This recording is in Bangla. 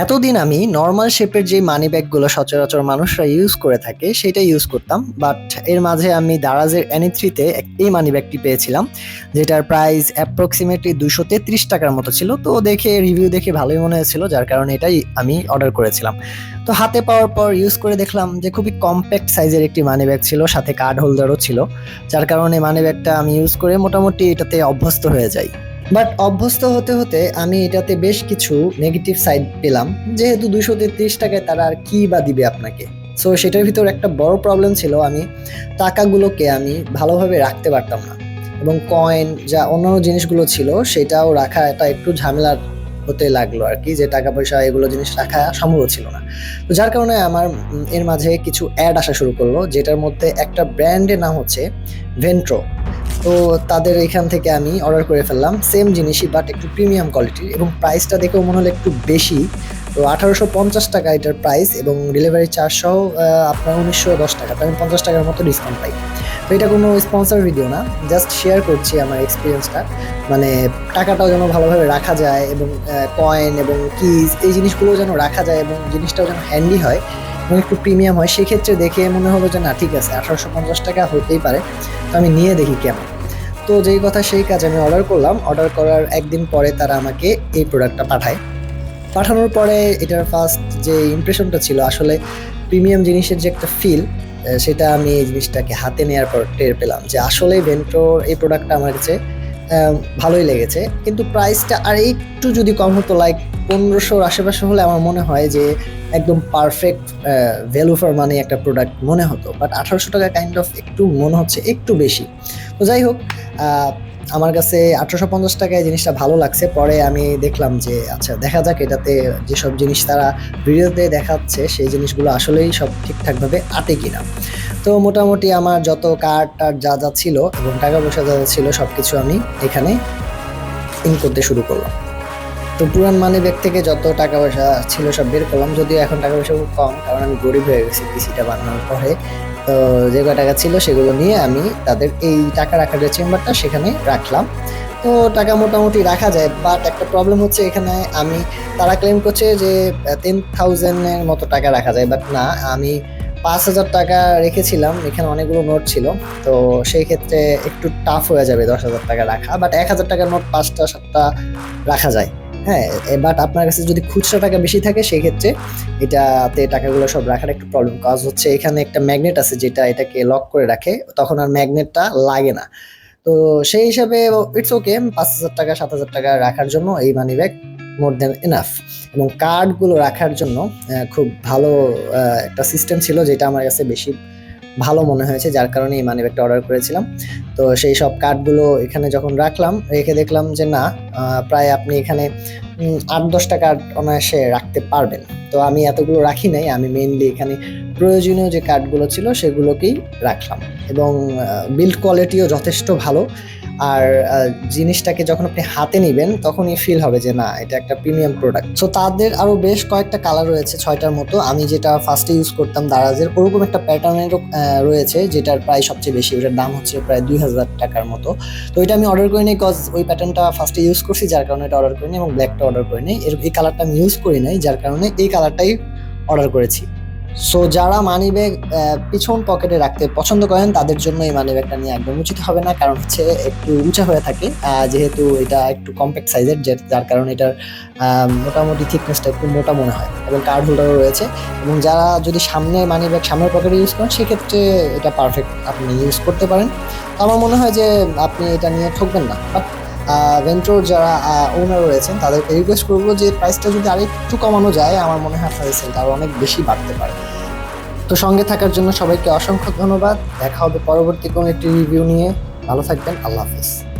এতদিন আমি নর্মাল শেপের যে মানি ব্যাগগুলো সচরাচর মানুষরা ইউজ করে থাকে, সেটা ইউজ করতাম বাট এর মাঝে আমি দারাজের এনি থ্রিতে এই মানি ব্যাগটি পেয়েছিলাম, যেটার প্রাইস অ্যাপ্রক্সিমেটলি দুশো তেত্রিশ টাকার মতো ছিল। তো দেখে রিভিউ দেখে ভালোই মনে হয়েছিল, যার কারণে এটাই আমি অর্ডার করেছিলাম। তো হাতে পাওয়ার পর ইউজ করে দেখলাম যে, খুবই কম্প্যাক্ট সাইজের একটি মানি ব্যাগ ছিল, সাথে কার্ড হোল্ডারও ছিল, যার কারণে মানি ব্যাগটা আমি ইউজ করে মোটামুটি এটাতে অভ্যস্ত হয়ে যাই। বাট অভ্যস্ত হতে হতে আমি এটাতে বেশ কিছু নেগেটিভ সাইড পেলাম। যেহেতু দুশো তেত্রিশ টাকায় তারা আর কি বা দিবে আপনাকে? সো সেটার ভিতর একটা বড় প্রবলেম ছিল আমি, টাকাগুলোকে আমি ভালোভাবে রাখতে পারতাম না। এবং কয়েন যা অন্যান্য জিনিসগুলো ছিল, সেটাও রাখা এটা একটু ঝামেলার হতে লাগল আর কি, যে টাকা পয়সা এগুলো জিনিস রাখা সম্ভব ছিল না। তো যার কারণে আমার এর মাঝে কিছু অ্যাড আসা শুরু করল, যেটার মধ্যে একটা ব্র্যান্ডের নাম হচ্ছে ভেন্ট্রো তো তাদের এখান থেকে আমি অর্ডার করে ফেললাম। সেম জিনিসই বাট একটু প্রিমিয়াম কোয়ালিটির এবং প্রাইসটা দেখেও মনে হলো একটু বেশি। তো আঠারোশো পঞ্চাশ টাকা এটার প্রাইস এবং ডেলিভারি চার্জ সহ আপনার উনিশশো দশ টাকা। তো আমি পঞ্চাশ টাকার মতো ডিসকাউন্ট পাই। তো এটা কোনো স্পন্সর ভিডিও না। জাস্ট শেয়ার করছি আমার এক্সপিরিয়েন্সটা মানে টাকাটাও যেন ভালোভাবে রাখা যায় এবং কয়েন এবং কিজ এই জিনিসগুলো যেন রাখা যায় এবং জিনিসটাও যেন হ্যান্ডি হয়। এবং একটু প্রিমিয়াম হয়, সেক্ষেত্রে দেখে মনে হলো যে, না, ঠিক আছে, আঠারোশো পঞ্চাশ টাকা হতেই পারে। তো আমি নিয়ে দেখি কেমন। তো যেই কথা, সেই কাজ আমি অর্ডার করলাম। অর্ডার করার একদিন পরে তারা আমাকে এই প্রোডাক্টটা পাঠায়। পাঠানোর পরে এটার ফার্স্ট যে ইমপ্রেশনটা ছিল, আসলে প্রিমিয়াম জিনিসের যে একটা ফিল সেটা আমি এই জিনিসটাকে হাতে নেওয়ার পর টের পেলাম যে আসলে ভেন্টোর এই প্রোডাক্টটা আমার কাছে ভালোই লেগেছে। কিন্তু প্রাইসটা আর একটু যদি কম হতো লাইক পনেরোশোর আশেপাশে হলে আমার মনে হয় যে একদম পারফেক্ট ভ্যালু ফর মানি একটা প্রোডাক্ট মনে হতো। বাট আঠারোশো টাকা কাইন্ড অফ একটু মনে হচ্ছে একটু বেশি। তো যাই হোক আমার কাছে আঠারোশো পঞ্চাশ টাকায় জিনিসটা ভালো লাগছে। পরে আমি দেখলাম যে আচ্ছা দেখা যাক এটাতে যেসব জিনিস তারা ভিডিওতে দেখাচ্ছে, সেই জিনিসগুলো আসলেই সব ঠিকঠাকভাবে আটে কিনা। তো মোটামুটি আমার যত কার্ড টার্ড যা যা ছিল এবং টাকা পয়সা যা যা ছিল সব কিছু আমি এখানে ইন করতে শুরু করলাম। তো পুরান মানি ব্যাগ থেকে যত টাকা পয়সা ছিল সব বের করলাম, যদিও এখন টাকা পয়সা খুব কম, কারণ আমি গরিব হয়ে গেছি পিসিটা বানানোর পরে। তো যে টাকা ছিল সেগুলো নিয়ে আমি তাদের এই টাকা রাখার যে চেম্বারটা সেখানে রাখলাম। তো টাকা মোটামুটি রাখা যায় বাট একটা প্রবলেম হচ্ছে এখানে আমি, তারা ক্লেম করছে যে টেন থাউজেন্ডের মতো টাকা রাখা যায় বাট না, আমি পাঁচ হাজার টাকা রেখেছিলাম, এখানে অনেকগুলো নোট ছিল। তো সেই ক্ষেত্রে একটু টাফ হয়ে যাবে দশ হাজার টাকা রাখা বাট এক হাজার টাকার নোট পাঁচটা, সাতটা রাখা যায়। হ্যাঁ বাট আপনার কাছে যদি খুচরা টাকা বেশি থাকে, সেই ক্ষেত্রে এটাতে টাকাগুলো সব রাখার একটু প্রবলেম কাজ হচ্ছে এখানে একটা ম্যাগনেট আছে যেটা এটাকে লক করে রাখে, তখন আর ম্যাগনেটটা লাগে না। তো সেই হিসাবে ইটস ওকে পাঁচ হাজার টাকা, সাত হাজার টাকা রাখার জন্য এই মানি ব্যাগ মোর দেন এনাফ এবং কার্ডগুলো রাখার জন্য খুব ভালো একটা সিস্টেম ছিল যেটা আমার কাছে বেশি ভালো মনে হয়েছে, যার কারণে এই মানি ব্যাগটা অর্ডার করেছিলাম। তো সেই সব কার্ডগুলো এখানে যখন রাখলাম, রেখে দেখলাম যে না প্রায় আপনি এখানে আট দশটা কার্ড অনায়াসে রাখতে পারবেন তো আমি এতগুলো রাখি নাই, আমি মেইনলি এখানে প্রয়োজনীয় যে কার্ডগুলো ছিল সেগুলোকেই রাখলাম। এবং বিল্ড কোয়ালিটিও যথেষ্ট ভালো। আর জিনিসটাকে যখন আপনি হাতে নেবেন, তখনই ফিল হবে যে না, এটা একটা প্রিমিয়াম প্রোডাক্ট সো তাদের আরও বেশ কয়েকটা কালার রয়েছে ছয়টার মতো। আমি যেটা ফার্স্টে ইউজ করতাম দারাজের, ওরকম একটা প্যাটার্নেরও রয়েছে যেটার প্রায় সবচেয়ে বেশি, ওটার দাম হচ্ছে প্রায় দুই হাজার টাকার মতো। তো এটা আমি অর্ডার করি নাই কজ ওই প্যাটার্নটা ফার্স্টে ইউজ করছি, যার কারণে এটা অর্ডার করিনি এবং ব্ল্যাকটা অর্ডার করিনি এর এই কালারটা আমি ইউজ করি নাই, যার কারণে এই কালারটাই অর্ডার করেছি। সো যারা মানি ব্যাগ পিছন পকেটে রাখতে পছন্দ করেন, তাদের জন্য এই মানি ব্যাগটা নিয়ে একদম উচিত হবে না। কারণ হচ্ছে একটু উঁচা হয়ে থাকে। যেহেতু এটা একটু কম্প্যাক্ট সাইজের যার কারণে এটার মোটামুটি থিকনেসটা একটু মোটা মনে হয়। এবং কার্ড হোল্ডারও রয়েছে। এবং যারা যদি সামনে মানি ব্যাগ সামনের পকেটে ইউজ করেন, সেক্ষেত্রে এটা পারফেক্ট আপনি ইউজ করতে পারেন। আমার মনে হয় যে আপনি এটা নিয়ে ঠকবেন না। বাট ভেন্টোর যারা ওনার রয়েছেন তাদেরকে রিকোয়েস্ট করব যে প্রাইসটা যদি আরেকটু কমানো যায়, আমার মনে হয় আপনাদের সেলটা আরও অনেক বেশি বাড়তে পারে। তো সঙ্গে থাকার জন্য সবাইকে অসংখ্য ধন্যবাদ। দেখা হবে পরবর্তী কোনো একটি রিভিউ নিয়ে। ভালো থাকবেন। আল্লাহ হাফিজ।